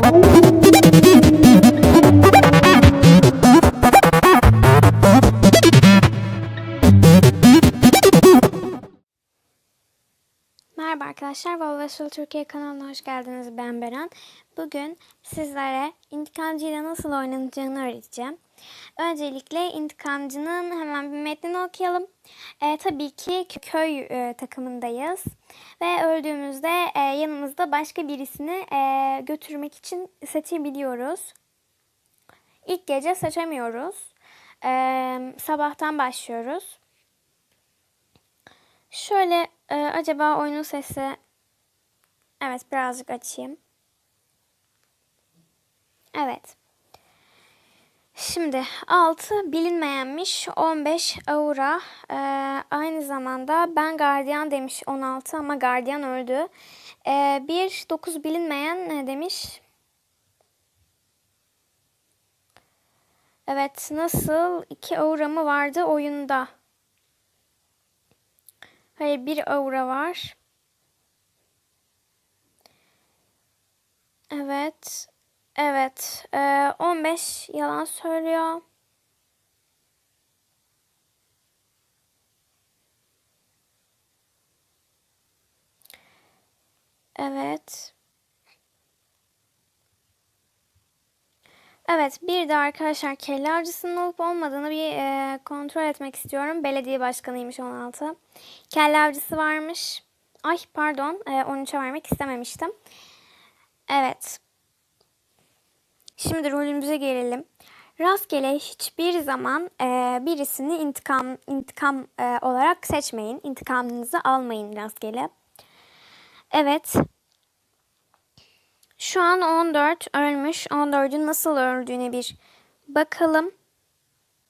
Merhaba arkadaşlar, ve Sul Türkiye kanalına hoş geldiniz. Ben Beren. Bugün sizlere intikamcıyla nasıl oynanacağını öğreteceğim. Öncelikle intikamcının hemen bir metnini okuyalım. Ee, tabii ki köy e, takımındayız. Ve öldüğümüzde e, yanımızda başka birisini e, götürmek için seçebiliyoruz. İlk gece seçemiyoruz. Ee, sabahtan başlıyoruz. Şöyle e, acaba oyunun sesi evet birazcık açayım. Evet. Şimdi 6 bilinmeyenmiş 15 aura e, aynı zamanda ben gardiyan demiş 16 ama gardiyan öldü. E, 1 9 bilinmeyen ne demiş? Evet nasıl iki aura mı vardı oyunda? Hayır bir aura var. Evet. Evet. Ee, 15 yalan söylüyor. Evet. Evet, bir de arkadaşlar kelle avcısının olup olmadığını bir e, kontrol etmek istiyorum. Belediye başkanıymış 16. Kelle avcısı varmış. Ay pardon, e, 13'e vermek istememiştim. Evet. Şimdi rolümüze gelelim. Rastgele hiçbir zaman e, birisini intikam intikam e, olarak seçmeyin. İntikamınızı almayın rastgele. Evet. Şu an 14 ölmüş. 14'ün nasıl öldüğüne bir bakalım.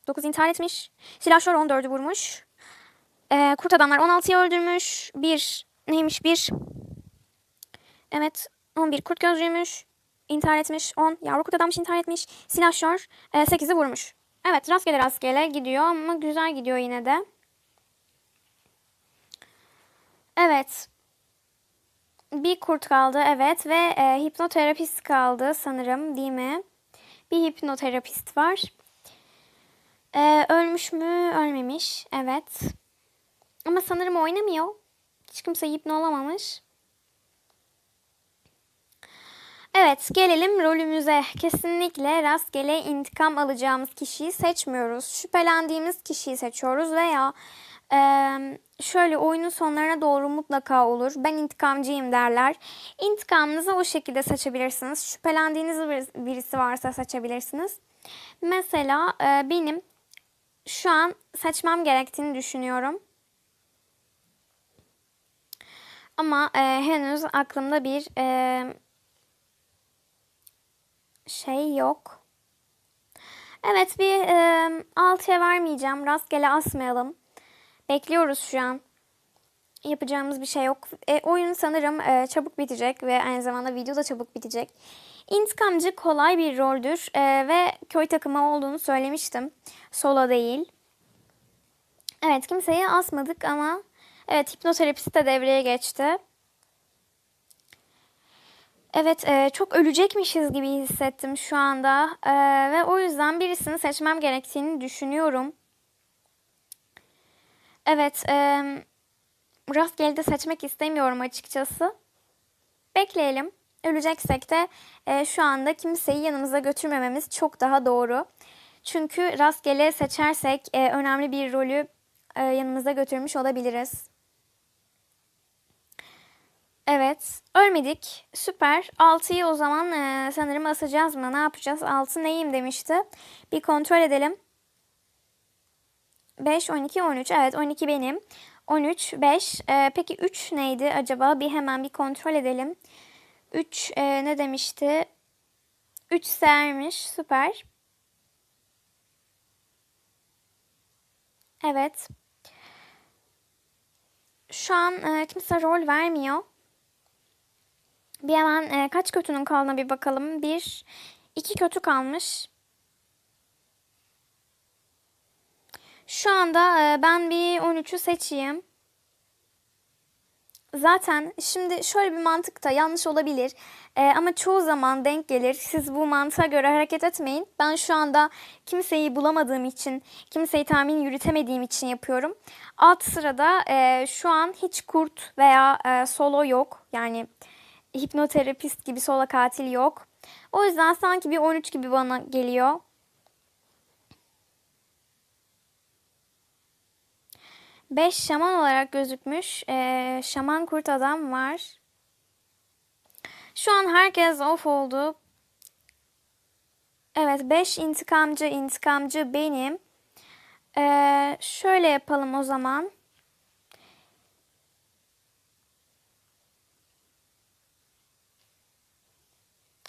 9 intihar etmiş. Silahşör 14'ü vurmuş. Ee, kurt adamlar 16'yı öldürmüş. 1 neymiş 1. Evet 11 kurt gözlüymüş. İntihar etmiş. 10 yavru kurt adammış intihar etmiş. Silahşör e, 8'i vurmuş. Evet rastgele rastgele gidiyor ama güzel gidiyor yine de. Evet bir kurt kaldı evet ve e, hipnoterapist kaldı sanırım değil mi? Bir hipnoterapist var. E, ölmüş mü? Ölmemiş. Evet. Ama sanırım oynamıyor. Hiç kimse hipno olamamış. Evet gelelim rolümüze. Kesinlikle rastgele intikam alacağımız kişiyi seçmiyoruz. Şüphelendiğimiz kişiyi seçiyoruz veya ee, şöyle oyunun sonlarına doğru mutlaka olur. Ben intikamcıyım derler. İntikamınızı o şekilde seçebilirsiniz. Şüphelendiğiniz birisi varsa seçebilirsiniz. Mesela e, benim şu an seçmem gerektiğini düşünüyorum. Ama e, henüz aklımda bir e, şey yok. Evet bir e, 6'ya vermeyeceğim. Rastgele asmayalım. Bekliyoruz şu an. Yapacağımız bir şey yok. E, oyun sanırım e, çabuk bitecek ve aynı zamanda video da çabuk bitecek. İntikamcı kolay bir roldür e, ve köy takımı olduğunu söylemiştim. Solo değil. Evet kimseyi asmadık ama evet hipnoterapist de devreye geçti. Evet e, çok ölecekmişiz gibi hissettim şu anda e, ve o yüzden birisini seçmem gerektiğini düşünüyorum. Evet, e, rastgele de seçmek istemiyorum açıkçası. Bekleyelim. Öleceksek de e, şu anda kimseyi yanımıza götürmememiz çok daha doğru. Çünkü rastgele seçersek e, önemli bir rolü e, yanımıza götürmüş olabiliriz. Evet, ölmedik. Süper. 6'yı o zaman e, sanırım asacağız mı? Ne yapacağız? 6 neyim demişti. Bir kontrol edelim. 5, 12, 13. Evet 12 benim. 13, 5. Ee, peki 3 neydi acaba? Bir hemen bir kontrol edelim. 3 e, ne demişti? 3 sermiş. Süper. Evet. Şu an e, kimse rol vermiyor. Bir hemen e, kaç kötünün kaldığına bir bakalım. Bir, iki kötü kalmış. Şu anda e, ben bir 13'ü seçeyim. Zaten şimdi şöyle bir mantık da yanlış olabilir. Ee, ama çoğu zaman denk gelir. Siz bu mantığa göre hareket etmeyin. Ben şu anda kimseyi bulamadığım için, kimseyi tahmin yürütemediğim için yapıyorum. Alt sırada e, şu an hiç kurt veya e, solo yok. Yani hipnoterapist gibi solo katil yok. O yüzden sanki bir 13 gibi bana geliyor. Beş şaman olarak gözükmüş. Ee, şaman kurt adam var. Şu an herkes off oldu. Evet 5 intikamcı intikamcı benim. Ee, şöyle yapalım o zaman.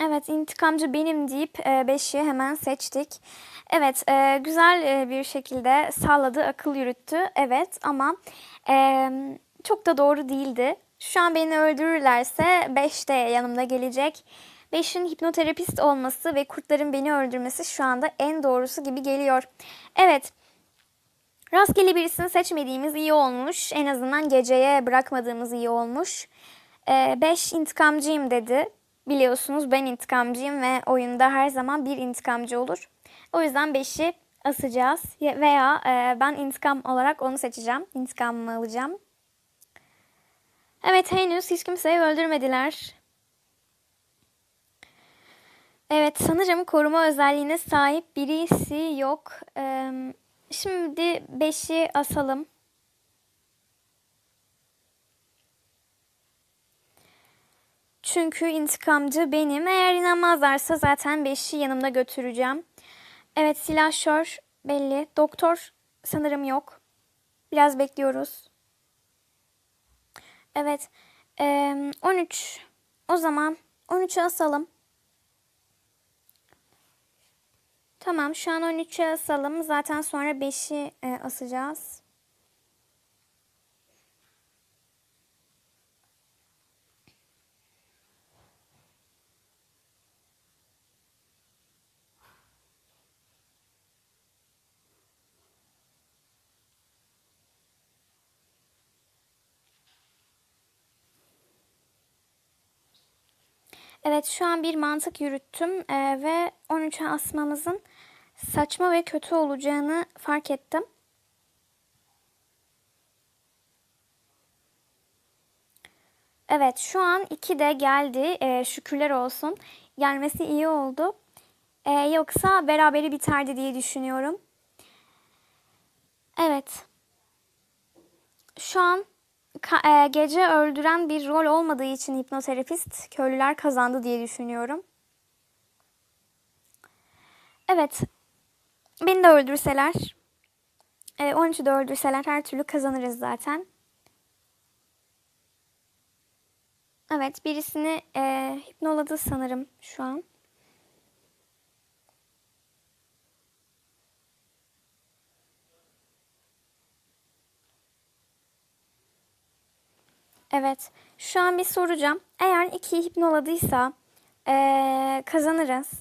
Evet intikamcı benim deyip 5'i e, hemen seçtik. Evet e, güzel e, bir şekilde salladı, akıl yürüttü. Evet ama e, çok da doğru değildi. Şu an beni öldürürlerse 5 de yanımda gelecek. 5'in hipnoterapist olması ve kurtların beni öldürmesi şu anda en doğrusu gibi geliyor. Evet. Rastgele birisini seçmediğimiz iyi olmuş. En azından geceye bırakmadığımız iyi olmuş. 5 intikamcıyım dedi. Biliyorsunuz ben intikamcıyım ve oyunda her zaman bir intikamcı olur. O yüzden 5'i asacağız veya e, ben intikam olarak onu seçeceğim. İntikamımı alacağım. Evet henüz hiç kimseyi öldürmediler. Evet sanırım koruma özelliğine sahip birisi yok. Ee, şimdi 5'i asalım. Çünkü intikamcı benim. Eğer inanmazlarsa zaten 5'i yanımda götüreceğim. Evet silahşör belli. Doktor sanırım yok. Biraz bekliyoruz. Evet. Ee, 13. O zaman 13'ü asalım. Tamam şu an 13'ü asalım. Zaten sonra 5'i e, asacağız. Evet şu an bir mantık yürüttüm e, ve 13'e asmamızın saçma ve kötü olacağını fark ettim. Evet şu an 2 de geldi. E, şükürler olsun. Gelmesi iyi oldu. E, yoksa beraberi biterdi diye düşünüyorum. Evet. Şu an e, gece öldüren bir rol olmadığı için hipnoterapist köylüler kazandı diye düşünüyorum. Evet. Beni de öldürseler, e, 13'ü de öldürseler her türlü kazanırız zaten. Evet birisini e, hipnoladı sanırım şu an. Evet. Şu an bir soracağım. Eğer ikiyi hipnoladıysa ee, kazanırız.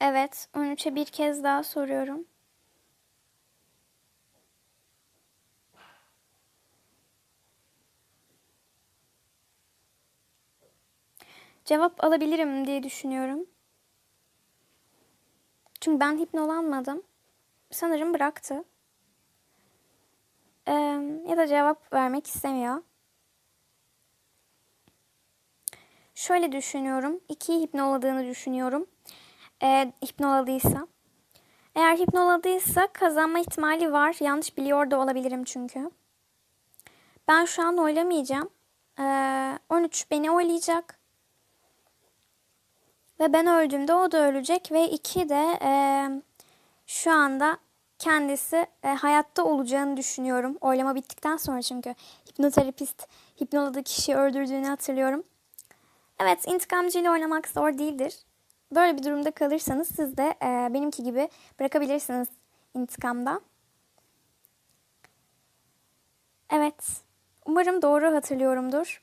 Evet. 13'e bir kez daha soruyorum. Cevap alabilirim diye düşünüyorum. Çünkü ben hipnolanmadım sanırım bıraktı. Ee, ya da cevap vermek istemiyor. Şöyle düşünüyorum. İkiyi hipnoladığını düşünüyorum. Ee, hipnoladıysa. Eğer hipnoladıysa kazanma ihtimali var. Yanlış biliyor da olabilirim çünkü. Ben şu an oylamayacağım. Ee, 13 beni oylayacak. Ve ben öldüğümde o da ölecek. Ve 2 de e, şu anda kendisi e, hayatta olacağını düşünüyorum. Oylama bittikten sonra çünkü hipnoterapist hipnoladığı kişiyi öldürdüğünü hatırlıyorum. Evet intikamcı ile oynamak zor değildir. Böyle bir durumda kalırsanız siz de e, benimki gibi bırakabilirsiniz intikamda. Evet. Umarım doğru hatırlıyorumdur.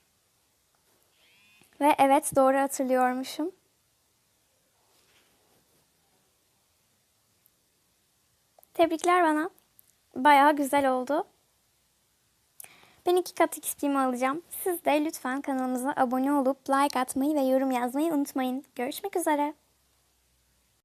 Ve evet doğru hatırlıyormuşum. Tebrikler bana. Bayağı güzel oldu. Ben iki kat XP'mi alacağım. Siz de lütfen kanalımıza abone olup like atmayı ve yorum yazmayı unutmayın. Görüşmek üzere.